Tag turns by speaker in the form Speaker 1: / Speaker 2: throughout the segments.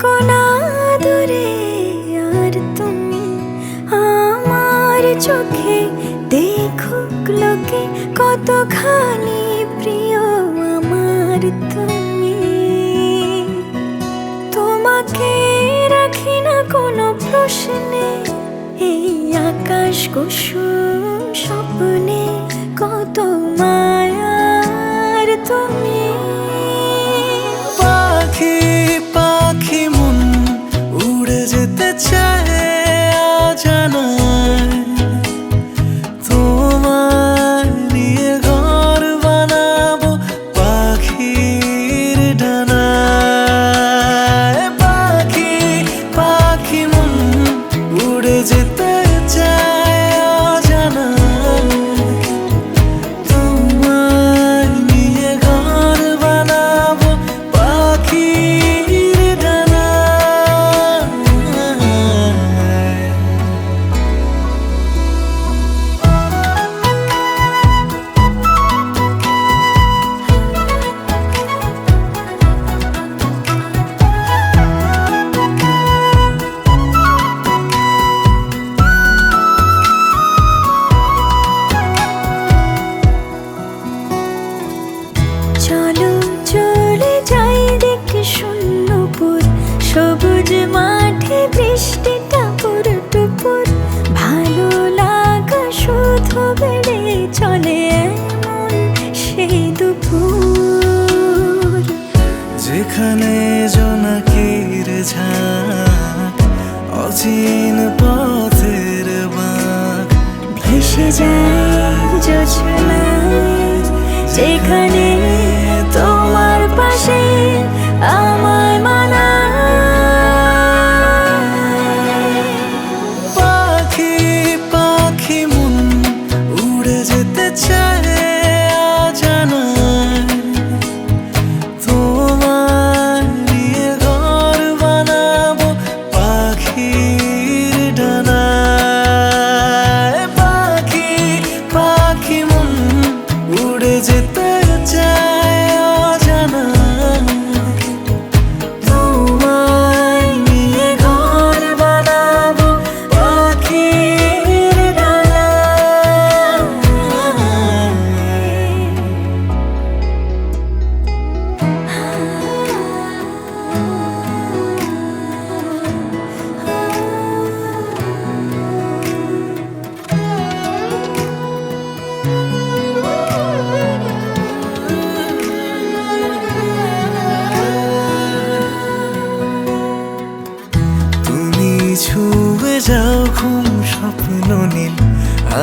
Speaker 1: থেকো না আর তুমি আমার চোখে দেখুক লোকে কতখানি প্রিয় আমার তুমি। তোমাকে রাখি না কোনো প্রশ্নে, এই আকাশ কুসুম
Speaker 2: tell
Speaker 1: চলো চলে যাই দেখে শূন্যপুর। সবুজ মাঠে বৃষ্টিটা পুর টুপুর। ভালো লাগা শুধু বেড়ে চলে এমন সেই দুপুর।
Speaker 2: যেখানে জোনাকির ঝাঁক অচিন পথের বাঁক
Speaker 1: ভেসে যায় জোছনায় যেখানে তোমার পাশে আমার
Speaker 2: যাও ঘুম স্বপ্ন নীল।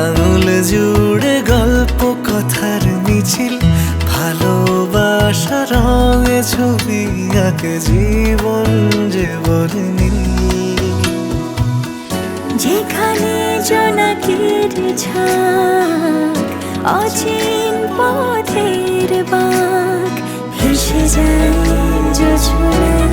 Speaker 2: আঙুল জুড়ে গল্প কথার মিছিল। ভালোবাসা রঙে ছবি আঁকে জীবন বলে নীল
Speaker 1: যেখানে জোনাকির ঝাঁক, অচিন পথের বাঁক, ভেসে যায় যোছনায়